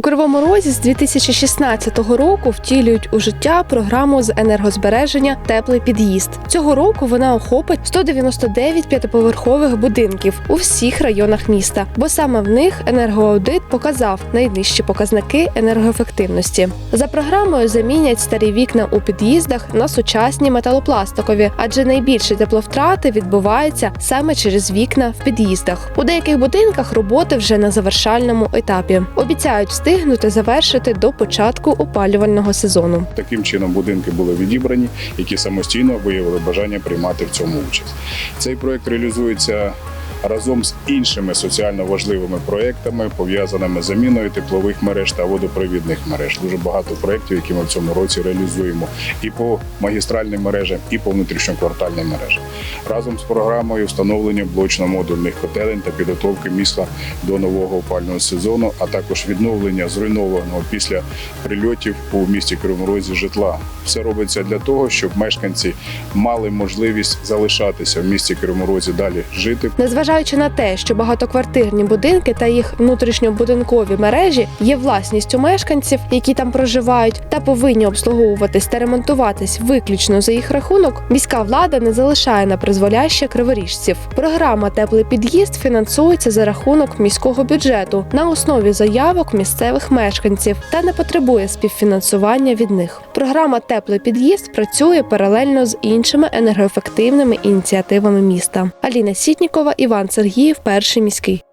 У Кривому Розі з 2016 року втілюють у життя програму з енергозбереження Теплий під'їзд. Цього року вона охопить 199 п'ятиповерхових будинків у всіх районах міста, бо саме в них енергоаудит показав найнижчі показники енергоефективності. За програмою замінять старі вікна у під'їздах на сучасні металопластикові, адже найбільші тепловтрати відбуваються саме через вікна в під'їздах. У деяких будинках роботи вже на завершальному етапі. Обіцяють встигнути завершити до початку опалювального сезону. Таким чином будинки були відібрані, які самостійно виявили бажання приймати в цьому участь. Цей проект реалізується разом з іншими соціально важливими проектами, пов'язаними з заміною теплових мереж та водопровідних мереж. Дуже багато проєктів, які ми в цьому році реалізуємо і по магістральним мережам, і по внутрішньоквартальним мережам. Разом з програмою встановлення блочно-модульних котелень та підготовки міста до нового опального сезону, а також відновлення зруйнованого після прильотів у місті Кривому Розі житла. Все робиться для того, щоб мешканці мали можливість залишатися в місті Кривоморозі далі жити. Незважаючи на те, що багатоквартирні будинки та їх внутрішньобудинкові мережі є власністю мешканців, які там проживають, та повинні обслуговуватись та ремонтуватись виключно за їх рахунок, міська влада не залишає на призволяще криворіжців. Програма Теплий під'їзд фінансується за рахунок міського бюджету на основі заявок місцевих мешканців та не потребує співфінансування від них. Програма Теплий під'їзд працює паралельно з іншими енергоефективними ініціативами міста. Аліна Сітнікова, Іван Сергіїв, перший міський.